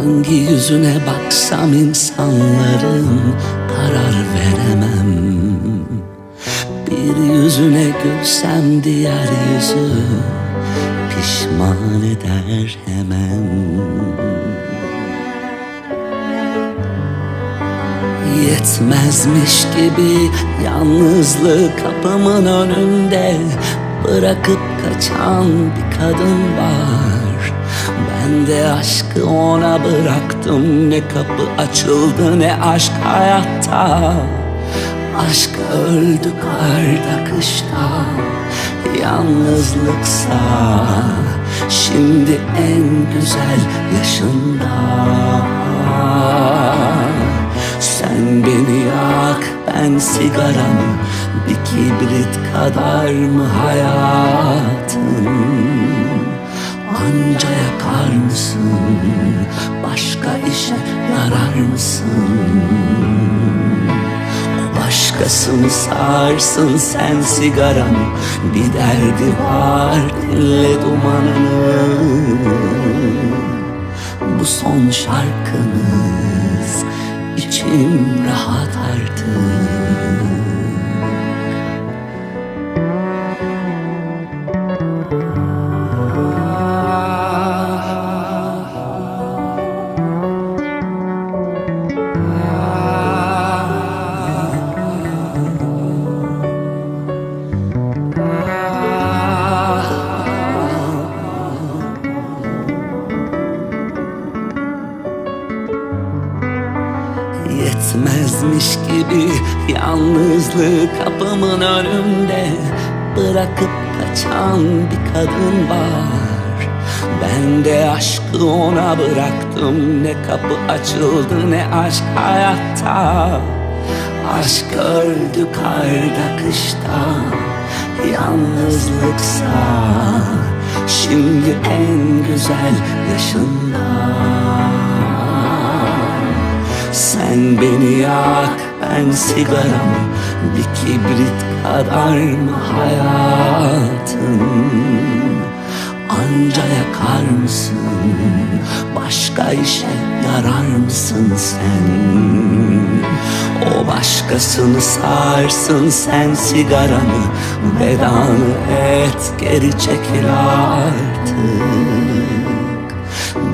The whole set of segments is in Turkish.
Hangi yüzüne baksam insanların karar veremem. Bir yüzüne gülsem diğer yüzü pişman eder hemen. Yetmezmiş gibi yalnızlık kapımın önünde Bırakıp kaçan bir kadın var Ben de aşkı ona bıraktım Ne kapı açıldı ne aşk hayatta. Aşk öldü karda kışta. Yalnızlıksa Şimdi en güzel yaşında. Sen beni yak ben sigaramı Bir kibrit kadar mı hayatın mısın Başka işe yarar mısın? O başkası mı sarsın sen sigaramı Bir derdi var dinle dumanını. Bu son şarkımız içim rahat artık Yetmezmiş gibi yalnızlık kapımın önünde. Bırakıp kaçan bir kadın var. Ben de aşkı ona bıraktım. Ne kapı açıldı ne aşk hayatta. Aşk öldü karda kışta. Yalnızlıksa Şimdi en güzel yaşında sen beni yak ben sigaramı Bir kibrit kadar mı hayatın? Anca yakar mısın? Başka işe yarar mısın sen? O başkasını sarsın sen sigaranı. Vedanı et geri çekil artık.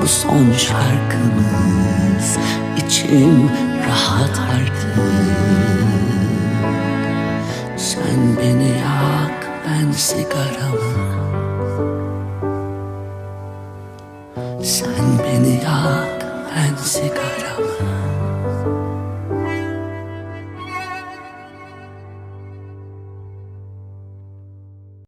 Bu son şarkımız içim rahat artık. Sen beni yak ben sigaramı. Sen beni yak ben sigaramı